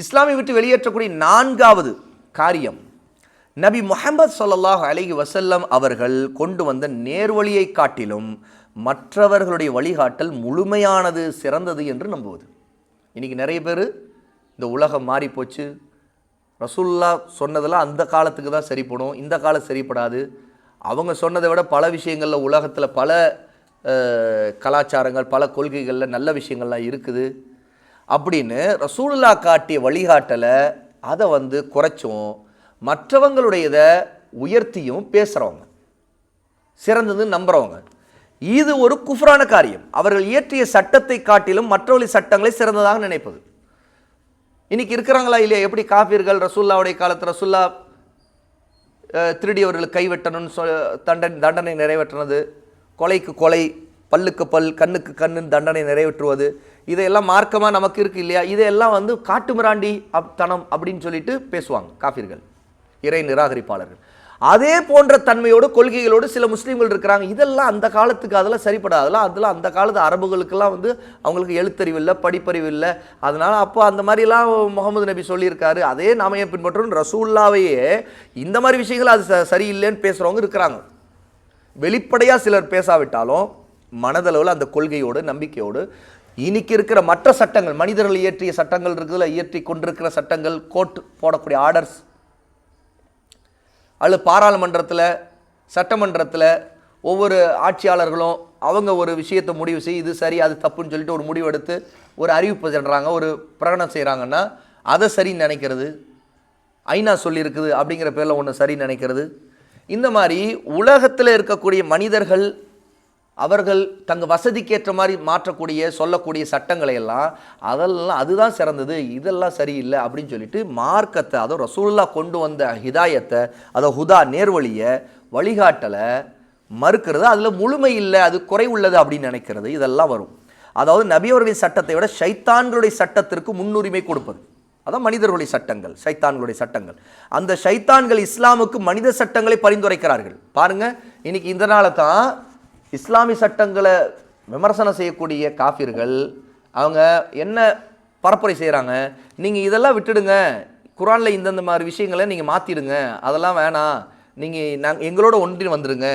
இஸ்லாமை விட்டு வெளியேற்றக்கூடிய நான்காவது காரியம் நபி முஹம்மது ஸல்லல்லாஹு அலைஹி வசல்லம் அவர்கள் கொண்டு வந்த நேர்வழியை காட்டிலும் மற்றவர்களுடைய வழிகாட்டல் முழுமையானது சிறந்தது என்று நம்புவது. இன்றைக்கி நிறைய பேர் இந்த உலகம் மாறிப்போச்சு ரசுல்லா ரசூல்லா சொன்னதெல்லாம் அந்த காலத்துக்கு தான் சரிப்படும் இந்த காலம் சரிப்படாது. அவங்க சொன்னதை விட பல விஷயங்களில் உலகத்தில் பல கலாச்சாரங்கள் பல கொள்கைகளில் நல்ல விஷயங்கள்லாம் இருக்குது. அப்படின்னு ரசூலுல்லா காட்டிய வழிகாட்டலை அதை வந்து குறைச்சும் மற்றவங்களுடையதை உயர்த்தியும் பேசுகிறவங்க சிறந்ததுன்னு நம்புகிறவங்க இது ஒரு குஃப்ரான காரியம். அவர்கள் இயற்றிய சட்டத்தை காட்டிலும் மற்றவர்களின் சட்டங்களை சிறந்ததாக நினைப்பது. இன்னைக்கு இருக்கிறாங்களா இல்லையா? எப்படி காபீர்கள் ரசூல்லாவுடைய காலத்தில் ரசூல்லா அஹ், திருடியவர்களுக்கு கை வெட்டணும்னு சொ தண்டனை தண்டனை நிறைவேற்றினது. கொலைக்கு கொலை பல்லுக்கு பல் கண்ணுக்கு கண்ணுன்னு தண்டனை நிறைவேற்றுவது. இதையெல்லாம் மார்க்கமாக நமக்கு இருக்குது இல்லையா? இதையெல்லாம் வந்து காட்டுமிராண்டி அப் தனம் அப்படின்னு சொல்லிட்டு பேசுவாங்க காஃபிர்கள் இறை நிராகரிப்பாளர்கள். அதே போன்ற தன்மையோடு கொள்கைகளோடு சில முஸ்லீம்கள் இருக்கிறாங்க. இதெல்லாம் அந்த காலத்துக்கு அதெல்லாம் சரிப்படாதெல்லாம் அதெல்லாம் அந்த காலத்து அரபுகளுக்கெல்லாம் வந்து அவங்களுக்கு எழுத்தறிவு இல்லை படிப்பறிவு இல்லை. அதனால் அப்போ அந்த மாதிரிலாம் முகமது நபி சொல்லியிருக்காரு. அதே நாம ஏன் பின்பற்றோம் ரசூல்லாவையே இந்த மாதிரி விஷயங்கள் அது ச- சரியில்லைன்னு பேசுகிறவங்க இருக்கிறாங்க. வெளிப்படையாக சிலர் பேசாவிட்டாலும் மனதளவில் அந்த கொள்கையோடு நம்பிக்கையோடு இன்னைக்கு இருக்கிற மற்ற சட்டங்கள் மனிதர்கள் இயற்றிய சட்டங்கள் இருக்குதுல இயற்றி கொண்டிருக்கிற சட்டங்கள் கோர்ட் போடக்கூடிய ஆர்டர்ஸ். அல்லது பாராளுமன்றத்தில் சட்டமன்றத்தில் ஒவ்வொரு ஆட்சியாளர்களும் அவங்க ஒரு விஷயத்தை முடிவு செய்ய இது சரி அது தப்புன்னு சொல்லிட்டு ஒரு முடிவு எடுத்து ஒரு அறிவிப்பு சொல்கிறாங்க ஒரு பிரகடனம் செய்கிறாங்கன்னா அதை சரின்னு நினைக்கிறது. ஐநா சொல்லியிருக்குது அப்படிங்கிற பேரில் ஒன்று சரின்னு நினைக்கிறது. இந்த மாதிரி உலகத்தில் இருக்கக்கூடிய மனிதர்கள் அவர்கள் தங்கள் வசதிக்கேற்ற மாதிரி மாற்றக்கூடிய சொல்லக்கூடிய சட்டங்களை எல்லாம் அதெல்லாம் அதுதான் சிறந்தது இதெல்லாம் சரியில்லை அப்படின்னு சொல்லிட்டு மார்க்கத்தை அதோ ரசூல்லா கொண்டு வந்த ஹிதாயத்தை அதை ஹுதா நேர்வழியை வழிகாட்டலை மறுக்கிறது. அதில் முழுமை இல்லை அது குறை உள்ளது அப்படின்னு நினைக்கிறது. இதெல்லாம் வரும். அதாவது நபியவர்களின் சட்டத்தை விட ஷைத்தான்களுடைய சட்டத்திற்கு முன்னுரிமை கொடுப்பது. அதான் மனிதர்களுடைய சட்டங்கள் சைத்தான்களுடைய சட்டங்கள். அந்த ஷைத்தான்கள் இஸ்லாமுக்கு மனித சட்டங்களை பரிந்துரைக்கிறார்கள். பாருங்கள் இன்னைக்கு இந்த நாளை தான் இஸ்லாமிய சட்டங்களை விமர்சனம் செய்யக்கூடிய காஃபிர்கள் அவங்க என்ன பரப்புரை செய்கிறாங்க நீங்கள் இதெல்லாம் விட்டுடுங்க. குரானில் இந்தந்த மாதிரி விஷயங்களை நீங்கள் மாற்றிடுங்க அதெல்லாம் வேணாம். நீங்கள் நாங்கள் எங்களோட ஒன்றி வந்துடுங்க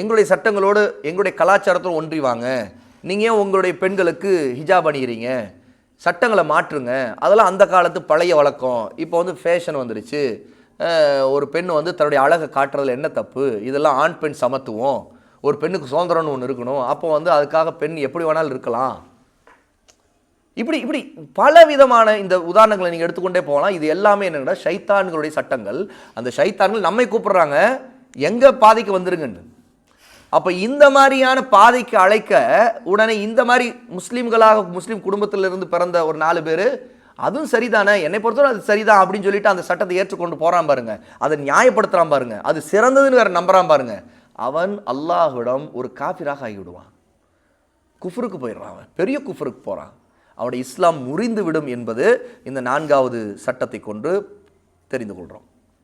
எங்களுடைய சட்டங்களோடு எங்களுடைய கலாச்சாரத்தோடு ஒன்றி வாங்க. நீங்கள் ஏன் உங்களுடைய பெண்களுக்கு ஹிஜாப் அணிகிறீங்க சட்டங்களை மாற்றுங்க. அதெல்லாம் அந்த காலத்து பழைய வழக்கம். இப்போ வந்து ஃபேஷன் வந்துடுச்சு ஒரு பெண் வந்து தன்னுடைய அழகை காட்டுறதுல என்ன தப்பு? இதெல்லாம் ஆண் பெண் சமத்துவம். ஒரு பெண்ணுக்கு சுதந்திரம்னு ஒன்று இருக்கணும். அப்போ வந்து அதுக்காக பெண் எப்படி வேணாலும் இருக்கலாம். இப்படி இப்படி பல விதமான இந்த உதாரணங்களை நீங்கள் எடுத்துக்கொண்டே போகலாம். இது எல்லாமே என்னென்னா ஷைத்தான்களுடைய சட்டங்கள். அந்த ஷைத்தான்கள் நம்மை கூப்பிடுறாங்க. எங்கே பாதைக்கு வந்துருங்கன்னு. அப்போ இந்த மாதிரியான பாதைக்கு அழைக்க உடனே இந்த மாதிரி முஸ்லீம்களாக முஸ்லீம் குடும்பத்திலிருந்து பிறந்த ஒரு நாலு பேர் அதுவும் சரிதானே? என்னை பொறுத்தவரை அது சரிதான் அப்படின்னு சொல்லிட்டு அந்த சட்டத்தை ஏற்றுக்கொண்டு போகிறான் பாருங்க. அதை நியாயப்படுத்துகிறான் பாருங்க. அது சிறந்ததுன்னு வேற நம்புகிறான் பாருங்கள் அவன் அல்லாஹ்விடம் ஒரு காபிராக ஆகிவிடுவான். குஃப்ருக்கு போயிடுறான் அவன். பெரிய குஃப்ருக்கு போகிறான் அவனுடைய இஸ்லாம் முறிந்து விடும் என்பது இந்த நான்காவது சட்டத்தை கொண்டு தெரிந்து கொள்கிறோம்